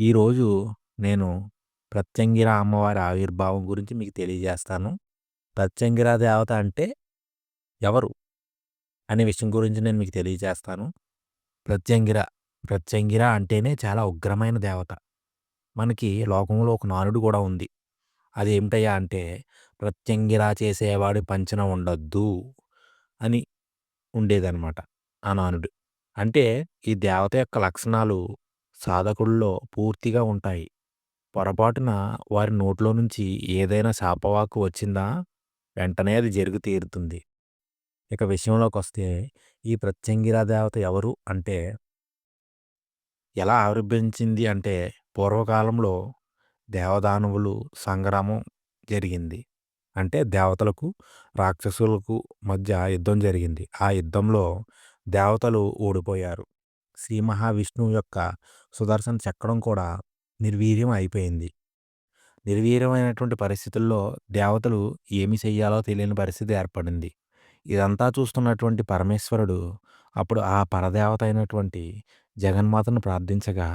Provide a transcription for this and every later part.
ఈరోజు నేను ప్రత్యంగిర అమ్మవారి ఆవిర్భావం గురించి మీకు తెలియజేస్తాను. ప్రత్యంగిర దేవత అంటే ఎవరు? అనే విషయం గురించి నేను మీకు తెలియజేస్తాను. ప్రత్యంగిర, ప్రత్యంగిర అంటేనే చాలా ఉగ్రమైన దేవత. మనకి లోకంలో ఒక నానుడు కూడా ఉంది. అది ఏమిటయ్యా అంటే ప్రత్యంగిర చేసేవాడి పంచన ఉండొద్దు అని ఉండేదనమాట ఆ నానుడు. అంటే ఈ దేవత యొక్క లక్షణాలు సాధకుల్లో పూర్తిగా ఉంటాయి. పొరపాటున వారి నోట్లో నుంచి ఏదైనా శాపవాక్కు వచ్చిందా వెంటనే అది జరిగి తీరుతుంది. ఇక విషయంలోకొస్తే ఈ ప్రత్యంగిరా దేవత ఎవరు అంటే ఎలా ఆవిర్భవించింది అంటే పూర్వకాలంలో దేవదానవులు సంగ్రామం జరిగింది. అంటే దేవతలకు, రాక్షసులకు మధ్య యుద్ధం జరిగింది. ఆ యుద్ధంలో దేవతలు ఓడిపోయారు. శ్రీ మహావిష్ణువు యొక్క సుదర్శన చక్రం కూడా నిర్వీర్యం అయిపోయింది. నిర్వీర్యమైనటువంటి పరిస్థితుల్లో దేవతలు ఏమి చెయ్యాలో తెలియని పరిస్థితి ఏర్పడింది. ఇదంతా చూస్తున్నటువంటి పరమేశ్వరుడు అప్పుడు ఆ పరదేవత అయినటువంటి జగన్మాతను ప్రార్థించగా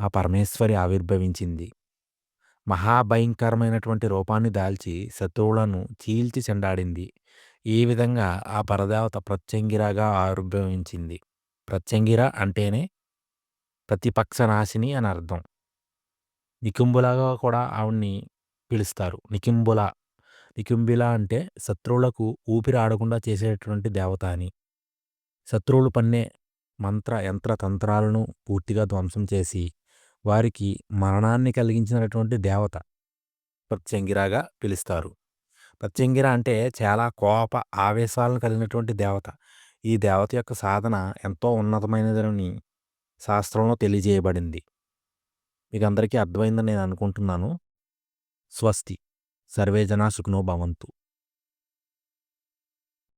ఆ పరమేశ్వరి ఆవిర్భవించింది. మహాభయంకరమైనటువంటి రూపాన్ని దాల్చి శత్రువులను చీల్చి చెండాడింది. ఈ విధంగా ఆ పరదేవత ప్రత్యంగిరాగా ఆవిర్భవించింది. ప్రత్యంగిర అంటేనే ప్రతిపక్ష నాశిని అని అర్థం. నికుంభులగా కూడా ఆవిడ్ని పిలుస్తారు. నికుంబుల, నికుంబిల అంటే శత్రువులకు ఊపిరి ఆడకుండా చేసేటటువంటి దేవత అని. శత్రువులు పన్నే మంత్ర, యంత్ర, తంత్రాలను పూర్తిగా ధ్వంసం చేసి వారికి మరణాన్ని కలిగించినటువంటి దేవత ప్రత్యంగిరగా పిలుస్తారు. ప్రత్యంగిర అంటే చాలా కోప, ఆవేశాలను కలిగినటువంటి దేవత. ఈ దేవత యొక్క సాధన ఎంతో ఉన్నతమైనదని శాస్త్రంలో తెలియజేయబడింది. మీకు అందరికీ అర్థమైందని నేను అనుకుంటున్నాను. స్వస్తి. సర్వే జనా సుఖనో భవంతు.